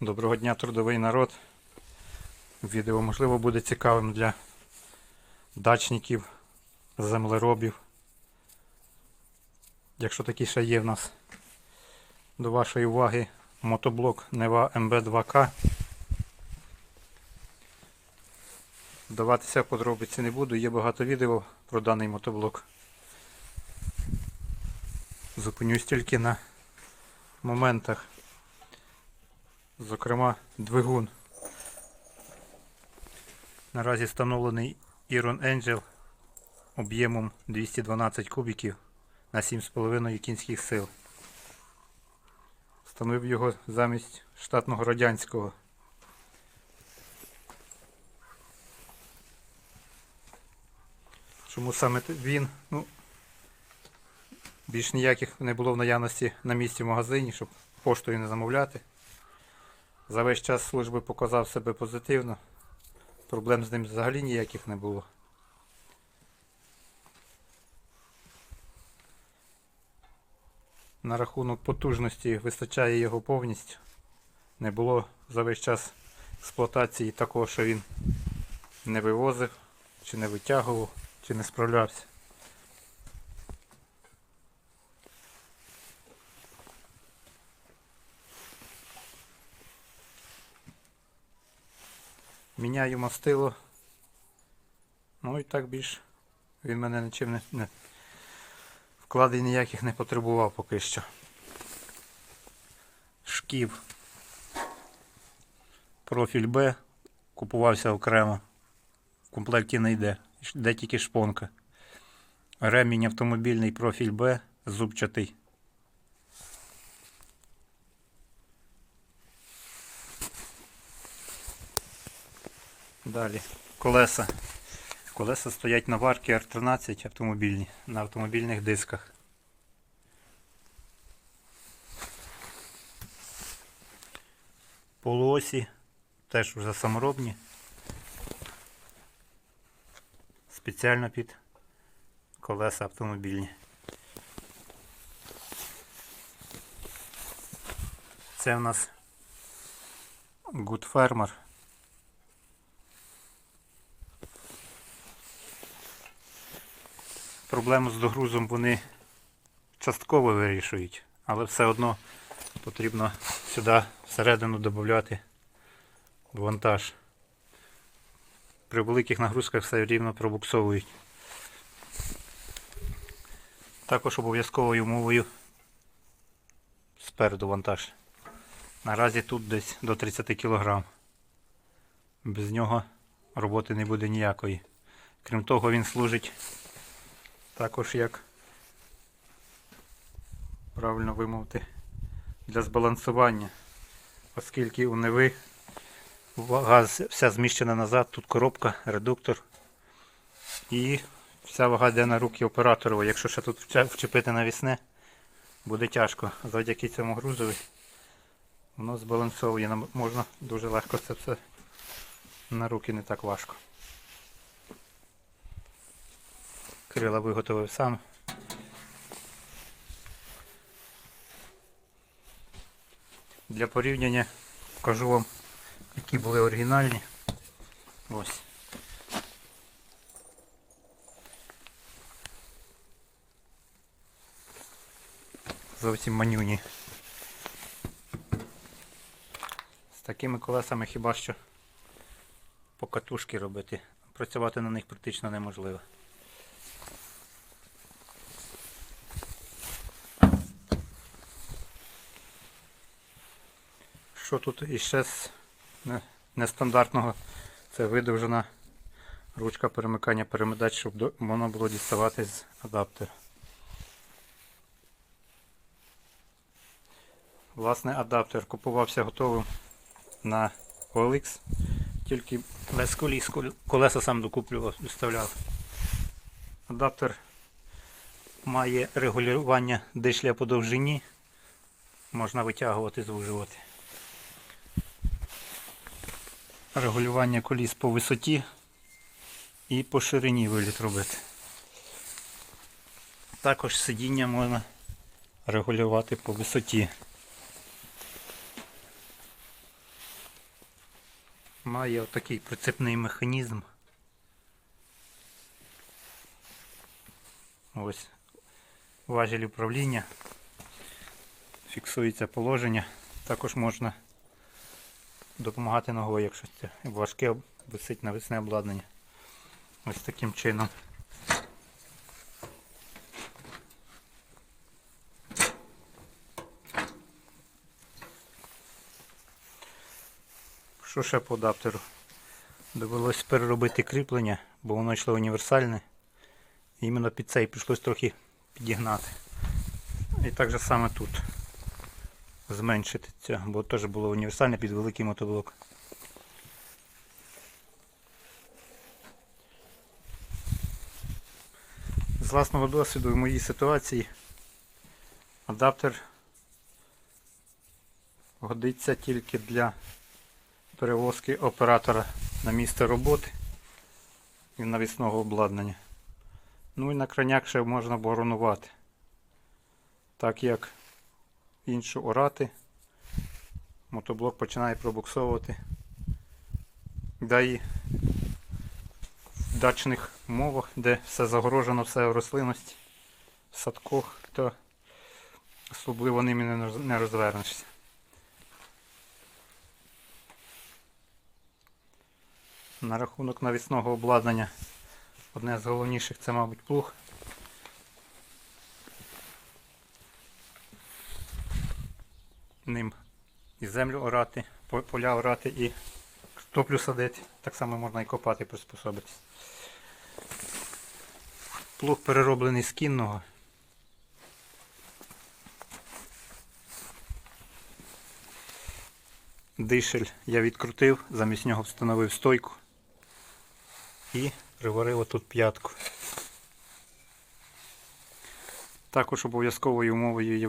Доброго дня, трудовий народ. Відео можливо буде цікавим для дачників, землеробів. Якщо такі ще є в нас до вашої уваги мотоблок Нева МБ2К. Вдаватися подробиці не буду, є багато відео про даний мотоблок. Зупинюсь тільки на моментах. Зокрема, двигун. Наразі встановлений Iron Angel об'ємом 212 кубіків на 7,5 кінських сил. Встановив його замість штатного радянського. Чому саме він? Ну, більш ніяких не було в наявності на місці в магазині, щоб поштою не замовляти. За весь час служби показав себе позитивно. Проблем з ним взагалі ніяких не було. На рахунок потужності вистачає його повністю. Не було за весь час експлуатації такого, що він не вивозив, чи не витягував, чи не справлявся. Міняю мастило. Ну і так більш він мене нічим не, не вкладень ніяких не потребував поки що. Шків. Профіль Б. Купувався окремо. В комплекті не йде. Йде тільки шпонка. Ремінь автомобільний профіль Б зубчатий. Далі. Колеса. Колеса стоять на варки R13 автомобільні на автомобільних дисках. Полуосі теж вже саморобні. Спеціально під колеса автомобільні. Це в нас Good Farmer. Проблему з догрузом вони частково вирішують, але все одно потрібно сюди всередину додати вантаж. При великих нагрузках все рівно пробуксовують. Також обов'язковою умовою спереду вантаж. Наразі тут десь до 30 кг. Без нього роботи не буде ніякої. Крім того, він служить також як правильно вимовити для збалансування, оскільки у неви вага вся зміщена назад, тут коробка, редуктор і вся вага йде на руки оператора. Якщо ще тут вчепити навісне, буде тяжко. Завдяки цьому грузові воно збалансовує, можна дуже легко це все на руки не так важко. Крила виготовив сам. Для порівняння покажу вам, які були оригінальні. Ось. Зовсім манюні. З такими колесами хіба що покатушки робити. Працювати на них практично неможливо. Що тут іще з нестандартного? Це видовжена ручка перемикання перемикач, щоб воно було діставати з адаптера. Власне, адаптер купувався готовим на OLX, тільки без коліс, колеса сам докуплював, доставляв. Адаптер має регулювання дишля по довжині, можна витягувати, звужувати. Регулювання коліс по висоті і по ширині виліт робити. Також сидіння можна регулювати по висоті. Має отакий прицепний механізм. Ось важіль управління. Фіксується положення. Також можна допомагати ногою, якщо це важке висить навісне обладнання. Ось таким чином. Що ще по адаптеру? Довелось переробити кріплення, бо воно йшло універсальне. Іменно під цей прийшлось трохи підігнати. І так же саме тут. Зменшити це, бо теж було універсальне під великий мотоблок. З власного досвіду в моїй ситуації адаптер годиться тільки для перевозки оператора на місце роботи і навісного обладнання. Ну і на краняк ще можна боронувати. Так як іншу орати, мотоблок починає пробуксовувати. Да і в дачних умовах, де все загорожено, все в рослинності, в садках, то особливо ними не розвернешся. На рахунок навісного обладнання одне з головніших це, мабуть, плуг. Ним і землю орати, поля орати і картоплю садити. Так само можна і копати приспособитись. Плуг перероблений з кінного. Дишель я відкрутив, замість нього встановив стойку і приварив отут п'ятку. Також обов'язковою умовою є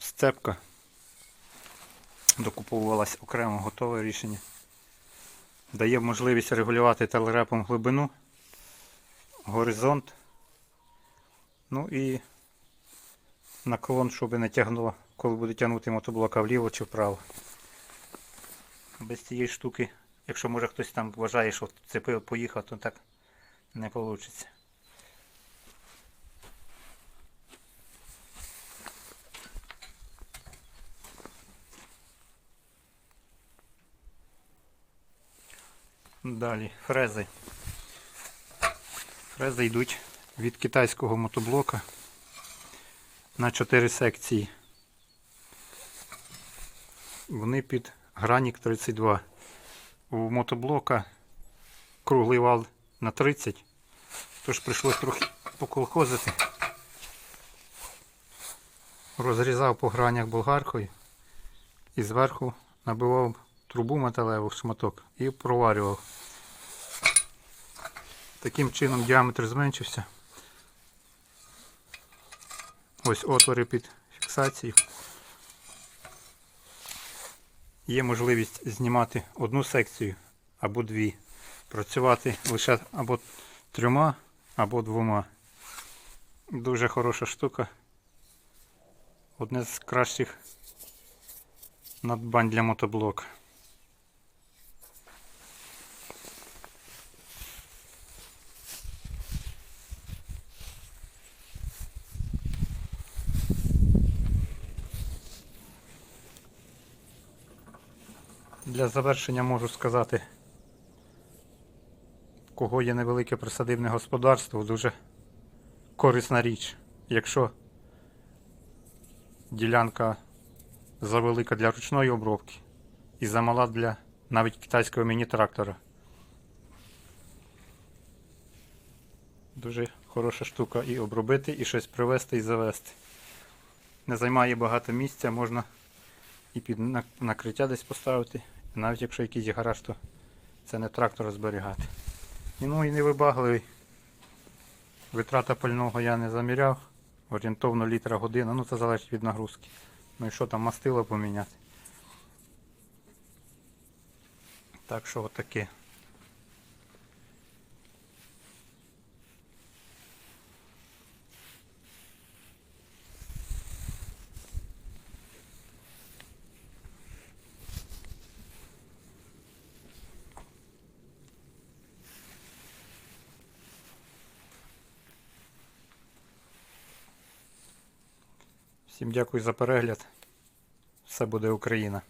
сцепка. Докуповувалась окремо готове рішення. Дає можливість регулювати телерепом глибину, горизонт. Ну і наклон, щоб не тягнуло, коли буде тягнути мотоблока вліво чи вправо. Без цієї штуки, якщо може хтось там вважає, що цепив, поїхав, то так не вийде. Далі фрези. Фрези йдуть від китайського мотоблока на 4 секції. Вони під гранік 32. У мотоблока круглий вал на 30, тож прийшлось трохи поколхозити. Розрізав по гранях болгаркою і зверху набивав трубу металеву шматок і проварював. Таким чином діаметр зменшився. Ось отвори під фіксацію. Є можливість знімати одну секцію або дві. Працювати лише або трьома, або двома. Дуже хороша штука. Одне з кращих надбань для мотоблока. Для завершення можу сказати, кого є невелике присадибне господарство, дуже корисна річ. Якщо ділянка завелика для ручної обробки і замала для навіть китайського міні-трактора. Дуже хороша штука і обробити, і щось привезти і завести. Не займає багато місця, можна і під накриття десь поставити. Навіть якщо якийсь гараж, то це не трактор зберігати. Ну і невибагливий. Витрата пального я не заміряв. Орієнтовно літра година, ну це залежить від нагрузки. Ну і що там мастило поміняти. Так що отаке. Всім дякую за перегляд. Все буде Україна.